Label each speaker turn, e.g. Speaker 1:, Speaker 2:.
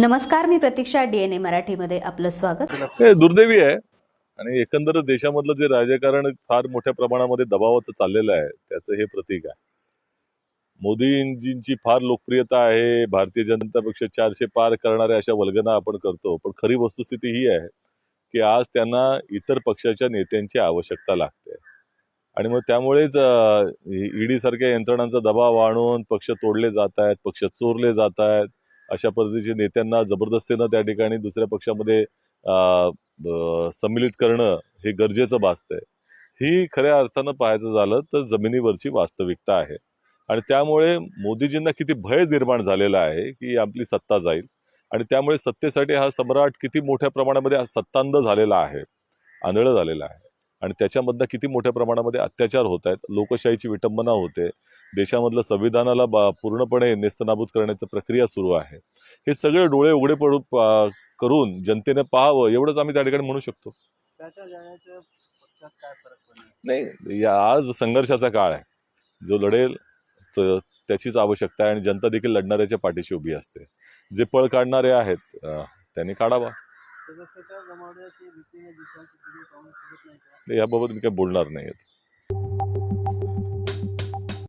Speaker 1: नमस्कार मी प्रतीक्षा डीएनए मराठीमध्ये आपलं स्वागत.
Speaker 2: हे दुर्दैवी आहे. आणि एकंदर देशामधलं जे राजकारण फार मोठ्या प्रमाणामध्ये दबावाचं चाललेलं आहे त्याचं हे प्रतीक आहे. मोदींजींची फार लोकप्रियता आहे. भारतीय जनता पक्ष चारशे पार करणाऱ्या अशा वल्गना आपण करतो. पण खरी वस्तुस्थिती ही आहे की आज त्यांना इतर पक्षाच्या नेत्यांची आवश्यकता लागते. आणि मग त्यामुळेच ईडी सारख्या यंत्रणांचा दबाव आणून पक्ष तोडले जात आहेत पक्ष चोरले जात आहेत. अशा पद्धतीच्या नेत्यांना जबरदस्तीनं त्या ठिकाणी दुसऱ्या पक्षामध्ये ब- सम्मिलित करणं हे गरजेचं भासतंय. ही खऱ्या अर्थानं पाहायचं झालं तर जमिनीवरची वास्तविकता आहे. आणि त्यामुळे मोदीजींना किती भय निर्माण झालेला आहे की आपली सत्ता जाईल. आणि त्यामुळे सत्तेसाठी हा सम्राट किती मोठ्या प्रमाणामध्ये सत्तांध झालेला आहे आंधळं झालेला आहे. आणि त्याच्यामधनं किती मोठ्या प्रमाणामध्ये अत्याचार होत आहेत लोकशाहीची विटंबना होते देशामधलं संविधानाला बा- पूर्णपणे नेस्तनाबूत करण्याची प्रक्रिया सुरू आहे. हे सगळे डोळे उघडे पडून पा- करून जनतेने पाहावं एवढंच आम्ही त्या ठिकाणी म्हणू शकतो. नाही या आज संघर्षाचा काळ आहे. जो लढेल त- त्याचीच आवश्यकता आहे आणि जनता देखील लढणाऱ्याच्या पाठीशी उभी असते. जे पळ काढणारे आहेत त्यांनी काढावा.
Speaker 3: सदस्यता भीतीने दिवसांची पाहून शकत नाही का?
Speaker 2: याबाबत मी काय बोलणार नाही.